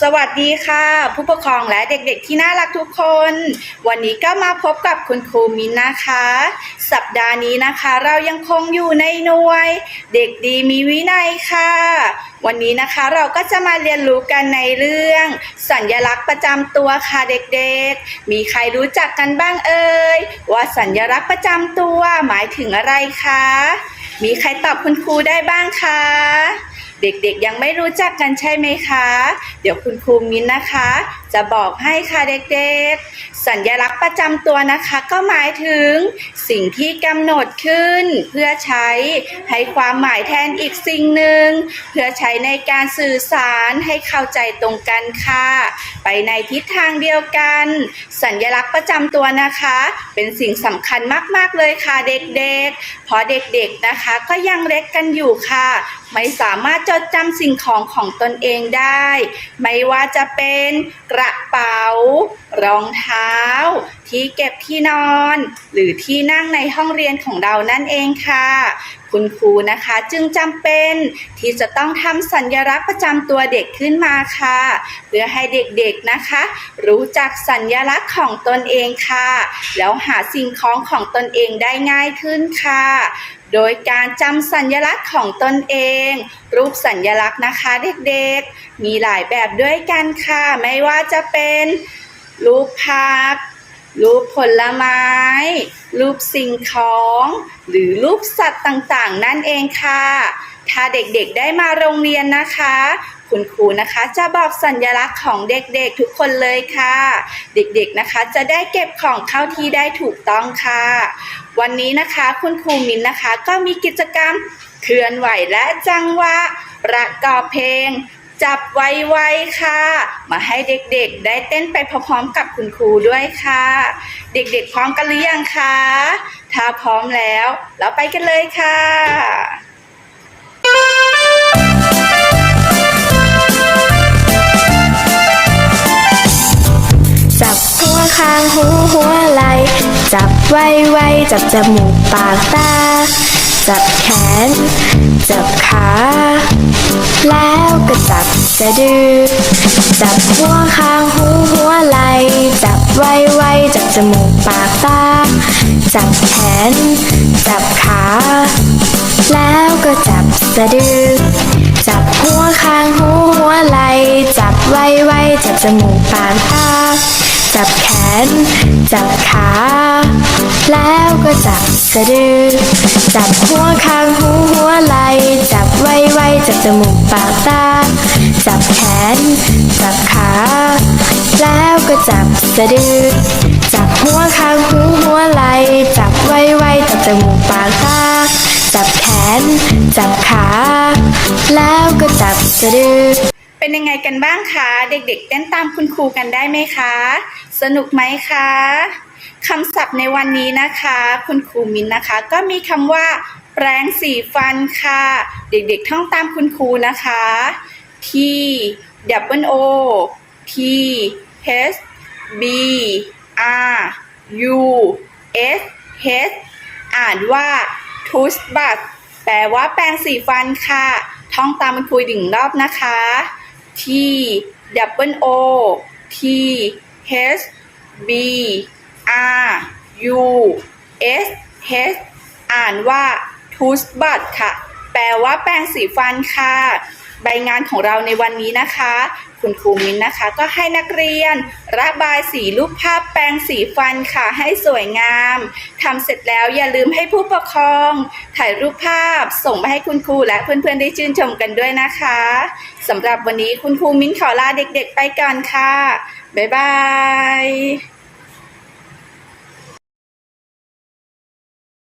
สวัสดีค่ะ ผู้ปกครองและเด็กๆที่น่ารักทุกคน วันนี้ก็มาพบกับคุณครูมินนะคะ สัปดาห์นี้นะคะ เรายังคงอยู่ในหน่วย เด็กดีมีวินัยค่ะ วันนี้นะคะเราก็จะมาเรียนรู้กันในเรื่อง สัญลักษณ์ประจำตัวค่ะเด็กๆ มีใครรู้จักกันบ้างเอ่ยว่าสัญลักษณ์ประจำตัวหมายถึงอะไรคะมีใครตอบคุณครูได้บ้างคะ เด็กๆยังไม่รู้จักกันใช่ไหมคะ เดี๋ยวคุณครูมิ้นนะคะ จะบอกให้ค่ะเด็กๆ สัญลักษณ์ประจำตัวนะคะ ก็หมายถึง สิ่งที่กำหนดขึ้น เพื่อใช้ให้ความหมายแทนอีกสิ่งหนึ่ง เพื่อใช้ในการสื่อสารให้เข้าใจตรงกันค่ะ ไปในทิศทางเดียวกัน สัญลักษณ์ประจำตัวนะคะ เป็นสิ่งสำคัญมากๆเลยค่ะเด็กๆ เพราะเด็กๆนะคะก็ยังเล็กกันอยู่ค่ะ ไม่สามารถจดจำสิ่งของของตนเองได้ ไม่ว่าจะเป็นกระระเป๋า รองเท้า ที่เก็บที่นอน หรือที่นั่งในห้องเรียนของเรานั่นเองค่ะ คุณครูนะคะจึงจำเป็นที่จะต้องทำสัญลักษณ์ประจำตัวเด็กขึ้นมาค่ะ เพื่อให้เด็กๆนะคะ รู้จักสัญลักษณ์ของตนเองค่ะ แล้วหาสิ่งของของตนเองได้ง่ายขึ้นค่ะ โดยการจำสัญลักษณ์ของตนเอง รูปสัญลักษณ์นะคะเด็กๆ มีหลายแบบด้วยกันค่ะ ไม่ว่าจะเป็นรูปผัก รูปผลไม้ รูปสิ่งของ หรือรูปสัตว์ต่างๆ นั่นเองค่ะ ถ้าเด็กๆได้มาโรงเรียนนะคะ คุณครูนะคะจะบอกสัญลักษณ์ของเด็กๆทุกคนเลยค่ะ เด็กๆนะคะจะได้เก็บของเข้าที่ได้ถูกต้องค่ะ วันนี้นะคะคุณครูมินนะคะก็มีกิจกรรมเคลื่อนไหวและจังหวะประกอบเพลง จับไวๆค่ะ มาให้เด็กๆ ได้เต้นไปพร้อมๆกับคุณครูด้วยค่ะ เด็กๆพร้อมกันหรือยังคะถ้าพร้อมแล้ว เราไปกันเลยค่ะจับหัวคางหูหัวไหล จับไว้ไว้จับจมูกปากตา จับแขน จับขา แล้ว ก็จับสะดือ จับหัวคางหูหัวไหล จับไว้ไว้จับจมูกปากตา จับแขน จับขา แล้วก็จับสะดือ จับหัวคางหูหัวไหล จับไว้ไว้จับจมูกปากตา จับแขน จับขา แล้วก็จับ สะดือ จับหัวคางหูหัวไหล จับไว้ไว้จับจมูกปากตา จับแขน จับขา แล้วก็จับสะดือ จับหัวคางหูหัวไหล จับไว้ไว้จับจมูกปากตา จับแขน จับขา แล้วก็จับสะดือ เป็นยังไงกันบ้างคะ เด็กๆเต้นตามคุณครูกันได้ไหมคะ สนุกไหมคะคำศัพท์ในวันนี้นะคะ คุณครูมินนะคะ ก็มีคำว่า แปรงสีฟันค่ะ เด็กๆท่องตามคุณครูนะคะ T W O T H B R U S H อ่านว่า toothbrush แปลว่าแปรงสีฟันค่ะ ท่องตามคุณครูหนึ่งรอบนะคะ T W O T H B R U S H อ่านว่า toothbrush ค่ะ แปลว่าแปรงสีฟันค่ะ ใบงานของเราในวันนี้นะคะ คุณครูมิ้นนะคะ ก็ให้นักเรียน ระบายสีรูปภาพแปรงสีฟันค่ะให้สวยงามทำเสร็จแล้วอย่าลืมให้ผู้ปกครอง ถ่ายรูปภาพส่งไปให้คุณครูและเพื่อนๆได้ชื่นชมกันด้วยนะคะสำหรับวันนี้คุณครูมิ้นขอลาเด็กๆไปก่อนค่ะ บ๊ายบาย